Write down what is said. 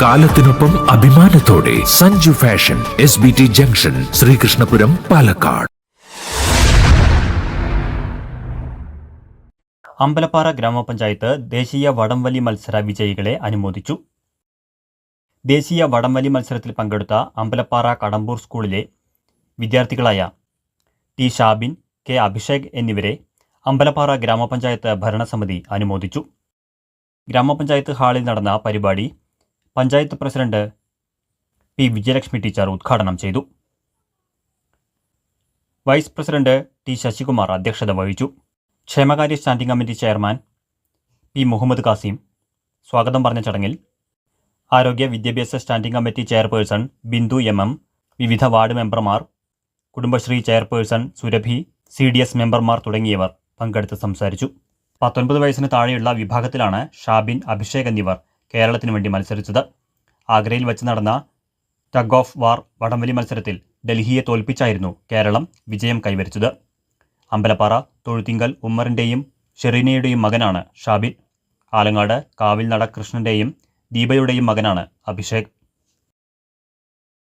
കാലത്തിനൊപ്പം അഭിമാനത്തോടെ Sanju fashion S B T junction Sreekrishnapuram Palakkad. Ambalappara ഗ്രാമപഞ്ചായത്ത് ദേശീയ വടംവലി മത്സര വിജയികളെ അനുമോദിച്ചു. ദേശീയ വടംവലി മത്സരത്തിൽ പങ്കെടുത്ത അമ്പലപ്പാറ കടമ്പൂർ സ്കൂളിലെ വിദ്യാർത്ഥികളായ ടി ഷാബിൻ കെ അഭിഷേക് എന്നിവരെ അമ്പലപ്പാറ ഗ്രാമപഞ്ചായത്ത് ഭരണസമിതി അനുമോദിച്ചു. ഗ്രാമപഞ്ചായത്ത് ഹാളിൽ നടന്ന പരിപാടി panchayat president P Vijayalakshmi teacher ഉദ്ഘാടനം ചെയ്തു. വൈസ് പ്രസിഡന്റ് ടി ശശികുമാർ അധ്യക്ഷത വഹിച്ചു. ക്ഷേമകാര്യ standing committee chairman P Muhammad Kasim സ്വാഗതം പറഞ്ഞ ചടങ്ങിൽ ആരോഗ്യ വിദ്യാഭ്യാസ standing committee chairperson Bindu M M വിവിധ വാർഡ് മെമ്പർമാർ Kudumbashree chairperson Surabhi C D S മെമ്പർമാർ തുടങ്ങിയവർ പങ്കെടുത്ത് സംസാരിച്ചു. പത്തൊൻപത് വയസ്സിന് താഴെയുള്ള വിഭാഗത്തിലാണ് ഷാബിൻ അഭിഷേക് എന്നിവർ കേരളത്തിന് വേണ്ടി മത്സരിച്ചത്. ആഗ്രയിൽ വെച്ച് നടന്ന ടഗ് ഓഫ് വാർ വടംവലി മത്സരത്തിൽ ഡൽഹിയെ തോൽപ്പിച്ചായിരുന്നു കേരളം വിജയം കൈവരിച്ചത്. അമ്പലപ്പാറ തൊഴുത്തിങ്കൽ ഉമ്മറിന്റെയും ഷെറീനയുടെയും മകനാണ് ഷാബിൻ. ആലങ്ങാട് കാവിൽനട കൃഷ്ണന്റെയും ദീപയുടെയും മകനാണ് അഭിഷേക്.